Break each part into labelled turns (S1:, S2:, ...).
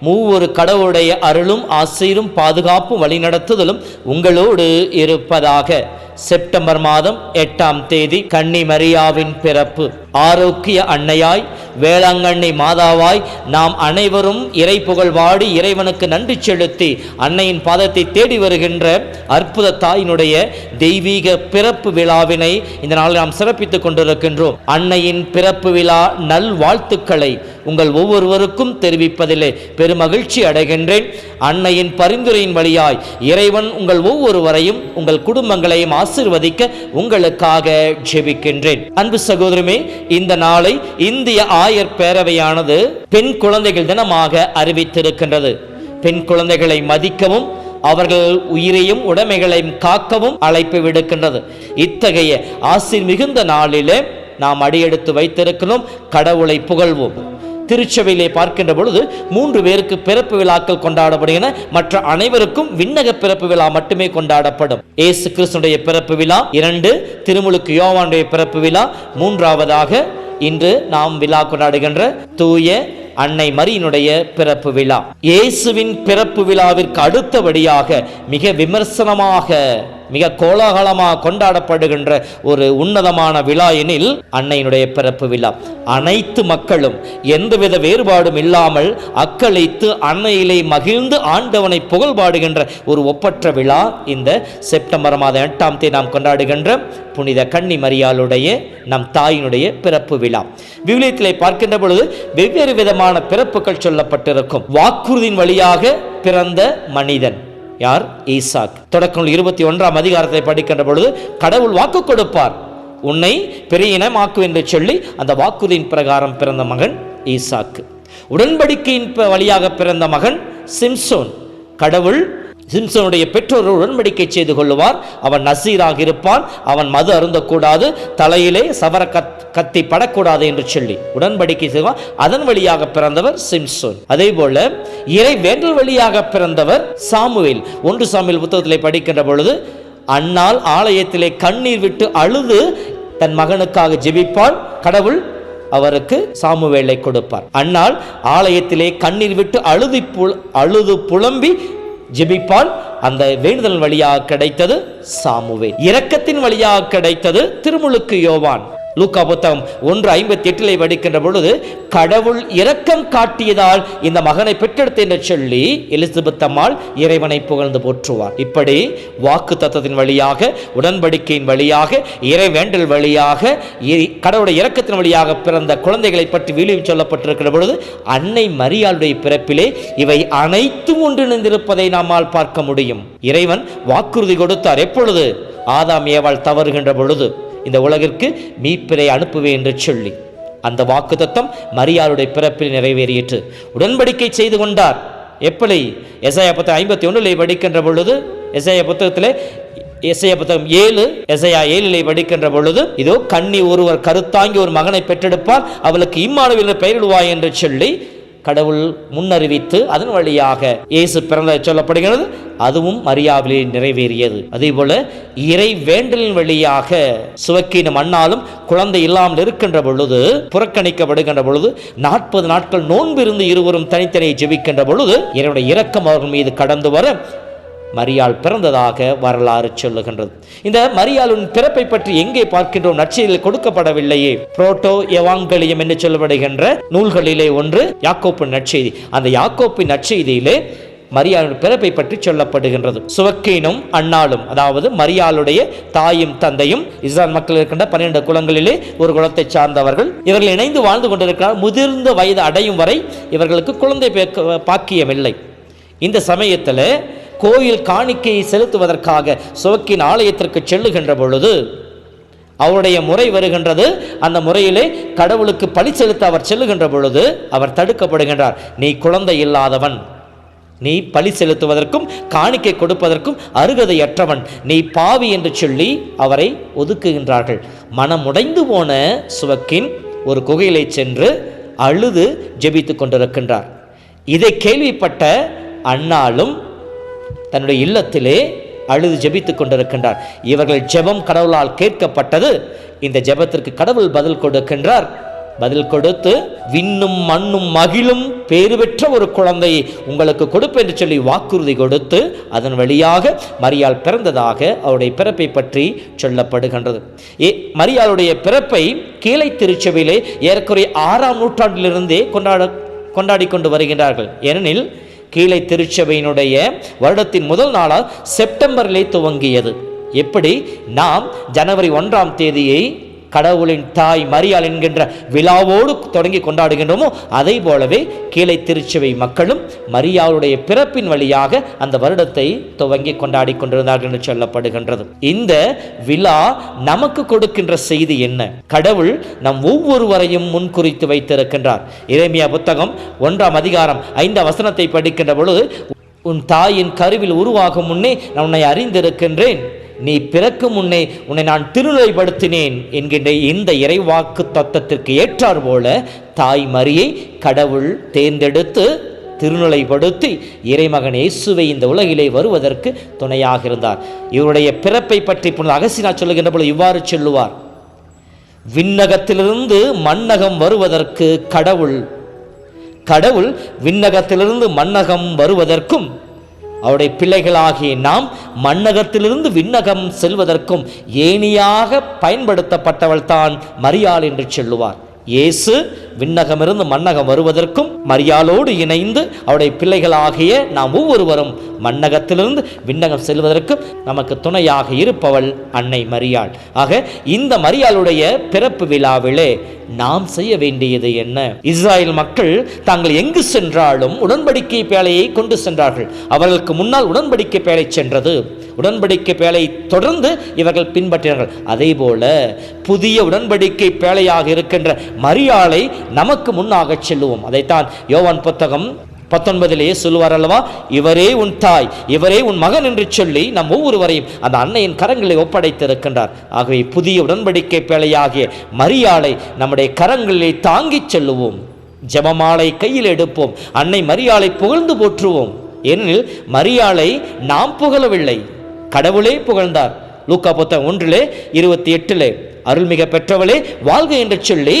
S1: மூவொரு கடவுளுடைய அருளும் ஆசீரும் பாதுகாப்பும் வழிநடத்துதலும் உங்களோடு இருப்பதாக. செப்டம்பர் மாதம் எட்டாம் தேதி கன்னி மரியாவின் பிறப்பு. ஆரோக்கிய அன்னையாய் வேளாங்கண்ணி மாதாவாய் நாம் அனைவரும் இறை புகழ்வாடி இறைவனுக்கு நன்றி செலுத்தி அன்னையின் பாதத்தை தேடி வருகின்ற அற்புத தாயினுடைய தெய்வீக பிறப்பு விழாவினை இந்த நாளில் நாம் சிறப்பித்துக் கொண்டிருக்கின்றோம். அன்னையின் பிறப்பு விழா நல் வாழ்த்துக்களை உங்கள் ஒவ்வொருவருக்கும் தெரிவிப்பதிலே பெருமகிழ்ச்சி அடைகின்றேன். அன்னையின் பரிந்துரையின் வழியாய் இறைவன் உங்கள் ஒவ்வொருவரையும் உங்கள் குடும்பங்களையும் ஆசிர்வதிக்க உங்களுக்காக ஜெபிக்கின்றேன். அன்பு சகோதரமே இந்த நாளை இந்திய ஆயர் பேரவையானது பெண் குழந்தைகள் தினமாக அறிவித்திருக்கின்றது. பெண் குழந்தைகளை மதிக்கவும் அவர்கள் உயிரையும் உடைமைகளையும் காக்கவும் அழைப்பு விடுக்கின்றது. இத்தகைய ஆசிர் மிகுந்த நாளிலே நாம் அடியெடுத்து வைத்திருக்கிறோம். கடவுளை புகழ்வோம். திருச்சபையிலே பார்க்கின்ற பொழுது மூன்று பேருக்கு பிறப்பு விழாக்கள் கொண்டாடப்படுகின்றன மற்ற அனைவருக்கும் விண்ணக பிறப்பு விழா மட்டுமே கொண்டாடப்படும். ஏசு கிறிஸ்துடைய பிறப்பு விழா இரண்டு திருமுழுக்கு யோவானுடைய பிறப்பு விழா மூன்றாவதாக இன்று நாம் விழா கொண்டாடுகின்ற தூய அன்னை மரியினுடைய பிறப்பு விழா. இயேசுவின் பிறப்பு விழாவிற்கு அடுத்தபடியாக மிக விமர்சனமாக மிக கோலாகலமாக கொண்டாடப்படுகின்ற ஒரு உன்னதமான விழா எனில் அன்னையினுடைய பிறப்பு விழா. அனைத்து மக்களும் எந்தவித வேறுபாடும் இல்லாமல் அக்களித்து அன்னையிலே மகிழ்ந்து ஆண்டவனை புகழ் பாடுகின்ற ஒரு ஒப்பற்ற விழா இந்த செப்டம்பர் மாதம் எட்டாம் தேதி நாம் கொண்டாடுகின்ற புனித கன்னி மரியாளுடைய நம் தாயினுடைய பிறப்பு விழா. விவிலியத்திலே பார்க்கின்ற பொழுது வெவ்வேறு விதமான பிறப்புகள் சொல்லப்பட்டிருக்கும். வாக்குறுதியின் வழியாக பிறந்த மனிதன். யார்? ஈசாக். தொடக்கம் இருபத்தி ஒன்றாம் அதிகாரத்தை படிக்கின்ற பொழுது கடவுள் வாக்கு கொடுப்பார். உன்னை பெரிய இனமாக்கு என்று சொல்லி அந்த வாக்குறுதியின் பிரகாரம் பிறந்த மகன் ஈசாக்கு உடன்படிக்கையின் ப- வழியாக பிறந்த மகன் சிம்சோன். கடவுள் சிம்சோனுடைய பெற்றோர் உடன்படிக்கை செய்து கொள்ளுவார். அவன் நசீராக இருப்பான். அவன் மது அருந்தக்கூடாது. தலையிலே சவரக்கத் கத்தி படக்கூடாது என்று சொல்லி உடன்படிக்கை செய்வான் அதன் வழியாக பிறந்தவர் சிம்சோன். அதே போல இறை வேண்டல் வழியாக பிறந்தவர் சாமுவேல். ஒன்று சாமியில் புத்தகத்திலே படிக்கின்ற பொழுது அன்னால் ஆலயத்திலே கண்ணீர் விட்டு அழுது தன் மகனுக்காக ஜெபிப்பாள் கடவுள் அவருக்கு சாமுவேலை கொடுப்பார். அன்னால் ஆலயத்திலே கண்ணீர் விட்டு அழுது அழுது புலம்பி ஜெபிப்பால் அந்த வேண்டுதல் வழியாக கிடைத்தது சாமுவேல். இரக்கத்தின் வழியாக கிடைத்தது திருமுழுக்கு யோவான். லூக்கா புத்தகம் ஒன்று ஐம்பத்தி எட்டிலே படிக்கின்ற பொழுது கடவுள் இரக்கம் காட்டியதால் இந்த மகனை பெற்றெடுத்த என்று சொல்லி எலிசபெத் அம்மாள் இறைவனை புகழ்ந்து போற்றுவார். இப்படி வாக்கு தத்தத்தின் வழியாக உடன்படிக்கையின் வழியாக இறை வேண்டல் வழியாக இ- கடவுளுடைய இரக்கத்தின் வழியாக பிறந்த குழந்தைகளை பற்றி வீழியும் சொல்லப்பட்டிருக்கிற பொழுது அன்னை மரியாளுடைய பிறப்பிலே இவை அனைத்தும் ஒன்றிணைந்திருப்பதை நம்மால் பார்க்க முடியும். இறைவன் வாக்குறுதி கொடுத்தார். எப்பொழுது? ஆதாம் ஏவாள் தவறுகின்ற பொழுது. இந்த உலகிற்கு மீட்பிரை அனுப்புவேன் என்று சொல்லி. அந்த வாக்குத்தத்தம் மரியாளுடைய பிறப்பில் நிறைவேறியிற்று உடன்படிக்கை செய்து கொண்டார். எப்படி? எசையா புத்தகம் ஐம்பத்தி ஒன்றிலே படிக்கின்ற பொழுது எசையா புத்தகத்தில் எசையா புத்தகம் ஏழு எசையா ஏழிலே படிக்கின்ற பொழுது இதோ கண்ணி ஒருவர் கருத்தாங்கி ஒரு மகனை பெற்றெடுப்பார் அவளுக்கு இம்மானுவேல் பெயரிடுவாய் என்று சொல்லி கடவுள் முன்னறிவித்து அதன் வழியாக இயேசு பிறந்த சொல்லப்படுகிறது. அதுவும் மரியாவிலே நிறைவேறியது. அதே போல இறை வேண்டலின் வழியாக சுவக்கின மண்ணாலும் குழந்தை இல்லாமல் இருக்கின்ற பொழுது புறக்கணிக்கப்படுகின்ற பொழுது நாற்பது நாட்கள் நோன்பிருந்து இருவரும் தனித்தனியை ஜெபிக்கின்ற பொழுது இறைவனுடைய இரக்கம் அவர்கள் மீது கடந்து வர மரியாள் பிறந்ததாக வரலாறு சொல்லுகின்றது. இந்த மரியாளின் பிறப்பை பற்றி எங்கே பார்க்கின்றோம்? நற்செய்தியில் கொடுக்கப்படவில்லையே. புரோட்டோ எவாங்கலியம் என்று சொல்லப்படுகின்ற நூல்களிலே ஒன்று யாக்கோப்பின் நற்செய்தி. அந்த யாக்கோப்பின் நற்செய்தியிலே மரியாளின் பிறப்பை பற்றி சொல்லப்படுகின்றது. சுவக்கீனும் அண்ணாலும் அதாவது மரியாளுடைய தாயும் தந்தையும் இஸ்ரான் மக்கள் இருக்கின்ற பன்னிரண்டு குலங்களிலே ஒரு குலத்தை சார்ந்தவர்கள். இவர்கள் இணைந்து வாழ்ந்து கொண்டிருக்கிறார். முதிர்ந்த வயது அடையும் வரை இவர்களுக்கு குழந்தை பேக்க- பாக்கியமில்லை. இந்த சமயத்தில் கோயில் காணிக்கையை செலுத்துவதற்காக சுவக்கின் ஆலயத்திற்கு செல்லுகின்ற பொழுது அவருடைய முறை வருகின்றது. அந்த முறையிலே கடவுளுக்கு பழி செலுத்த அவர் செல்லுகின்ற பொழுது அவர் தடுக்கப்படுகின்றார். நீ குழந்தை இல்லாதவன் நீ பழி செலுத்துவதற்கும் காணிக்கை கொடுப்பதற்கும் அருகதையற்றவன். நீ பாவி என்று சொல்லி அவரை ஒதுக்குகின்றார்கள். மனமுடைந்து போன சுவக்கின் ஒரு குகையிலே சென்று அழுது ஜெபித்து கொண்டிருக்கின்றார். இதை கேள்விப்பட்ட அண்ணாலும் தன்னுடைய இல்லத்திலே அழுது ஜெபித்து கொண்டிருக்கின்றார். இவர்கள் ஜெபம் கடவுளால் கேட்கப்பட்டது. இந்த ஜெபத்திற்கு கடவுள் பதில் கொடுக்கின்றார். பதில் கொடுத்து விண்ணும் மண்ணும் மகிழும் பேறு பெற்ற ஒரு குழந்தையை உங்களுக்கு கொடுப்பேன் என்று சொல்லி வாக்குறுதி கொடுத்து அதன் வழியாக மரியால் பிறந்ததாக அவருடைய பிறப்பை பற்றி சொல்லப்படுகின்றது. ஏ மரியாளுடைய பிறப்பை கீழே திருச்சபையிலே ஏறக்குறைய ஆறாம் நூற்றாண்டிலிருந்தே கொண்டாட கொண்டாடி கொண்டு வருகின்றார்கள். ஏனெனில் கீழே திருச்சபையினுடைய வருடத்தின் முதல் நாளால் செப்டம்பரிலே துவங்கியது. எப்படி? நாம் ஜனவரி ஒன்றாம் தேதியை கடவுளின் தாய் மரியாள் என்கின்ற விழாவோடு தொடங்கி கொண்டாடுகின்றோமோ அதை போலவே கீழே திருச்சபை மக்களும் மரியாளுடைய பிறப்பின் வழியாக அந்த வருடத்தை துவங்கி கொண்டாடி கொண்டிருந்தார்கள் என்று சொல்லப்படுகின்றது. இந்த விழா நமக்கு கொடுக்கின்ற செய்தி என்ன? கடவுள் நம் ஒவ்வொருவரையும் முன்குறித்து வைத்திருக்கின்றார். இறைமையா புத்தகம் ஒன்றாம் அதிகாரம் ஐந்து வசனத்தை படிக்கின்ற பொழுது உன் தாயின் கருவில் உருவாகும் முன்னே நான் உன்னை அறிந்திருக்கின்றேன். நீ பிறக்கும் முன்னே உன்னை நான் திருநிலைப்படுத்தினேன் என்கின்ற இந்த இறைவாக்கு தத்தத்திற்கு ஏற்றார் போல தாய் மரியை கடவுள் தேர்ந்தெடுத்து திருநிலைப்படுத்தி இறைமகன் இயேசுவை இந்த உலகிலே வருவதற்கு துணையாக இருந்தார். இவருடைய பிறப்பை பற்றி புனித அகசினா சொல்லுகின்ற போல இவ்வாறு சொல்லுவார். விண்ணகத்திலிருந்து மண்ணகம் வருவதற்கு கடவுள். கடவுள் விண்ணகத்திலிருந்து மண்ணகம் வருவதற்கும் அவருடைய பிள்ளைகளாகிய நாம் மண்ணகத்திலிருந்து விண்ணகம் செல்வதற்கும் ஏணியாக பயன்படுத்தப்பட்டவள் தான் மரியாள் என்று சொல்லுவார். இயேசு விண்ணகமிருந்து மன்னகம் வருவதற்கும் மரியாளோடு இணைந்து அவருடைய பிள்ளைகளாகிய நாம் ஒவ்வொருவரும் மன்னகத்திலிருந்து விண்ணகம் செல்வதற்கும் நமக்கு துணையாக இருப்பவள் அன்னை மரியாள். ஆக இந்த மரியாளுடைய பிறப்பு விழாவிலே நாம் செய்ய வேண்டியது என்ன? இஸ்ராயல் மக்கள் தாங்கள் எங்கு சென்றாலும் உடன்படிக்கை பேழையை கொண்டு சென்றார்கள். அவர்களுக்கு முன்னால் உடன்படிக்கை பேழை சென்றது. உடன்படிக்கை பேழை தொடர்ந்து இவர்கள் பின்பற்றினார்கள். அதே போல புதிய உடன்படிக்கை பேழையாக இருக்கின்ற மரியாளை நமக்கு முன்னாக செல்லுவோம். அதைத்தான் யோவான் புத்தகம் பத்தொன்பதிலேயே சொல்லுவார் அல்லவா? இவரே உன் தாய் இவரே உன் மகன் என்று சொல்லி நம் ஒவ்வொருவரையும் அந்த அன்னையின் கரங்களை ஒப்படைத்திருக்கின்றார். ஆகவே புதிய உடன்படிக்கை பேழையாகிய மரியாளை நம்முடைய கரங்களிலே தாங்கிச் செல்லுவோம். ஜெபமாலை கையில் எடுப்போம். அன்னை மரியாளை புகழ்ந்து போற்றுவோம். ஏனெனில் மரியாளை நாம் புகழவில்லை. கடவுளே புகழ்ந்தார். லூக்கா புத்தகம் ஒன்றிலே இருபத்தி எட்டிலே அருள்மிக பெற்றவளே வாழ்க என்று சொல்லி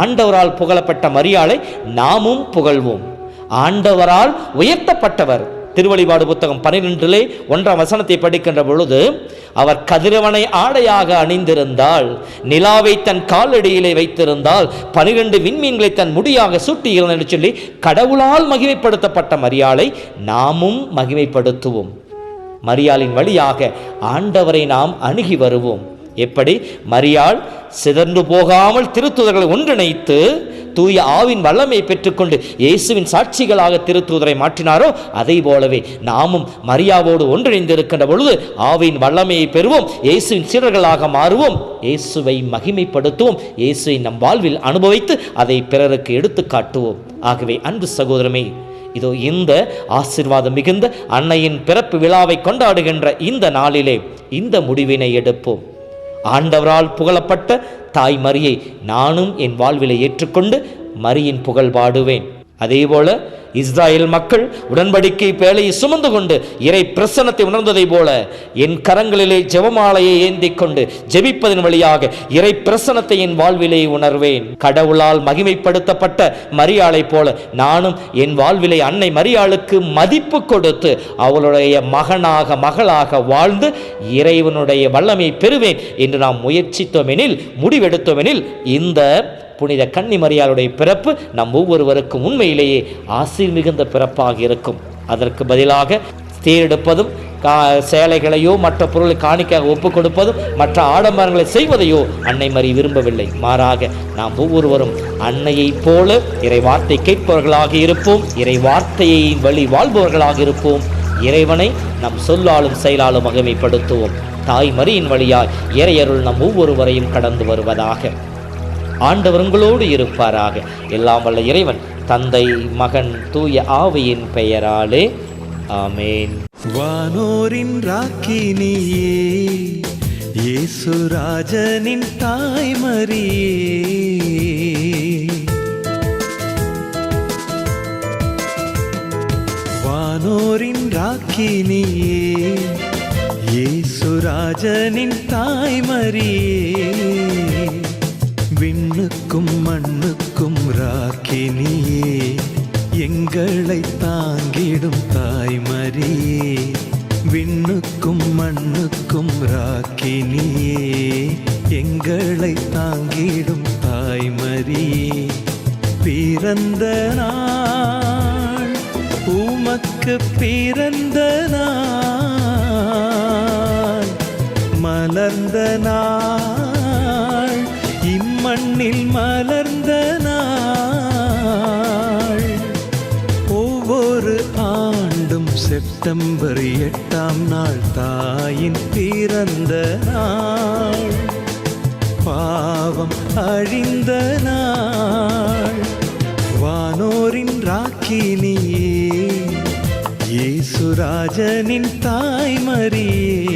S1: ஆண்டவரால் புகழப்பட்ட மரியாளை நாமும் புகழ்வோம். ஆண்டவரால் உயர்த்தப்பட்டவர். திருவழிபாடு புத்தகம் பனிரெண்டிலே ஒன்றாம் வசனத்தை படிக்கின்ற பொழுது அவர் கதிரவனை ஆடையாக அணிந்திருந்தால் நிலாவை தன் காலடியிலே வைத்திருந்தால் பனிரெண்டு விண்மீன்களை தன் முடியாக சூட்டியிருந்தார் என்று சொல்லி கடவுளால் மகிமைப்படுத்தப்பட்ட மரியாளை நாமும் மகிமைப்படுத்துவோம். மரியாளின் வழியாக ஆண்டவரை நாம் அணுகி வருவோம். எப்படி? மரியாள் சிதறந்து போகாமல் திருத்துதர்களை ஒன்றிணைத்து தூய ஆவின் வல்லமை பெற்றுக்கொண்டு இயேசுவின் சாட்சிகளாக திருத்தூதரை மாற்றினாரோ அதை போலவே நாமும் மரியாவோடு ஒன்றிணைந்திருக்கின்ற பொழுது ஆவின் வல்லமையை பெறுவோம் இயேசுவின் சீடர்களாக மாறுவோம் இயேசுவை மகிமைப்படுத்துவோம் இயேசுவை நம் வாழ்வில் அனுபவித்து அதை பிறருக்கு எடுத்து காட்டுவோம். ஆகவே அன்பு சகோதரமே இதோ இந்த ஆசிர்வாதம் மிகுந்த அன்னையின் பிறப்பு விழாவை கொண்டாடுகின்ற இந்த நாளிலே இந்த முடிவினை எடுப்போம். ஆண்டவரால் புகழப்பட்ட தாய் மரியை நானும் என் வாழ்விலை ஏற்றுக்கொண்டு மரியின் புகழ் பாடுவேன். அதேபோல இஸ்ராயல் மக்கள் உடன்படிக்கை பேழையை சுமந்து கொண்டு இறை பிரசனத்தை உணர்ந்ததை போல என் கரங்களிலே ஜெபமாலையை ஏந்தி கொண்டு ஜெபிப்பதன் வழியாக இறை பிரசனத்தை என் வாழ்விலே உணர்வேன். கடவுளால் மகிமைப்படுத்தப்பட்ட மரியாளை போல நானும் என் வாழ்விலே அன்னை மரியாளுக்கு மதிப்பு கொடுத்து அவளுடைய மகனாக மகளாக வாழ்ந்து இறைவனுடைய வல்லமை பெறுவேன் என்று நாம் முயற்சித்தோமெனில் முடிவெடுத்தோமெனில் இந்த புனித கன்னிமரியாளுடைய பிறப்பு நம் ஒவ்வொருவருக்கும் உண்மையிலேயே ஆசிர் மிகுந்த பிறப்பாக இருக்கும். அதற்கு பதிலாக தேரெடுப்பதும் கா சேலைகளையோ மற்ற பொருளை காணிக்காக ஒப்புக் கொடுப்பதும் மற்ற ஆடம்பரங்களை செய்வதையோ அன்னை மறி விரும்பவில்லை. மாறாக நாம் ஒவ்வொருவரும் அன்னையைப் போல இறை வார்த்தை கேட்பவர்களாக இருப்போம் இறை வார்த்தையை வழி வாழ்பவர்களாக இருப்போம். இறைவனை நம் சொல்லாலும் செயலாலும் மகிமைப்படுத்துவோம். தாய் மரியின் வழியாய் இறையருள் நம் ஒவ்வொருவரையும் கடந்து வருவதாக. ஆண்டவர் உங்களோடு இருப்பாராக. எல்லாம் வல்ல இறைவன் தந்தை மகன் தூய ஆவியின் பெயராலே ஆமேன்.
S2: வானோரின் ராக்கினியே இயேசுராஜனின் தாய்மரியே. வானோரின் ராக்கினியே இயேசுராஜனின் தாய்மரியே. விண்ணுக்கும் மண்ணுக்கும் ராக்கினியே எங்களை தாங்கிடும் தாய்மரியே விண்ணுக்கும் மண்ணுக்கும் ராக்கினியே எங்களை தாங்கிடும் தாய்மரியே பிறந்த நாள் உமக்கு பிறந்த நாள் மலர்ந்த நாள். மண்ணில் மலர்ந்த நாள். ஒவ்வொரு ஆண்டும் செப்டம்பர் எட்டாம் நாள் தாயின் பிறந்த நாள். பாவம் அழிந்த நாள். வானோரின் ராக்கினியே இயேசுராஜனின் தாய்மரியே.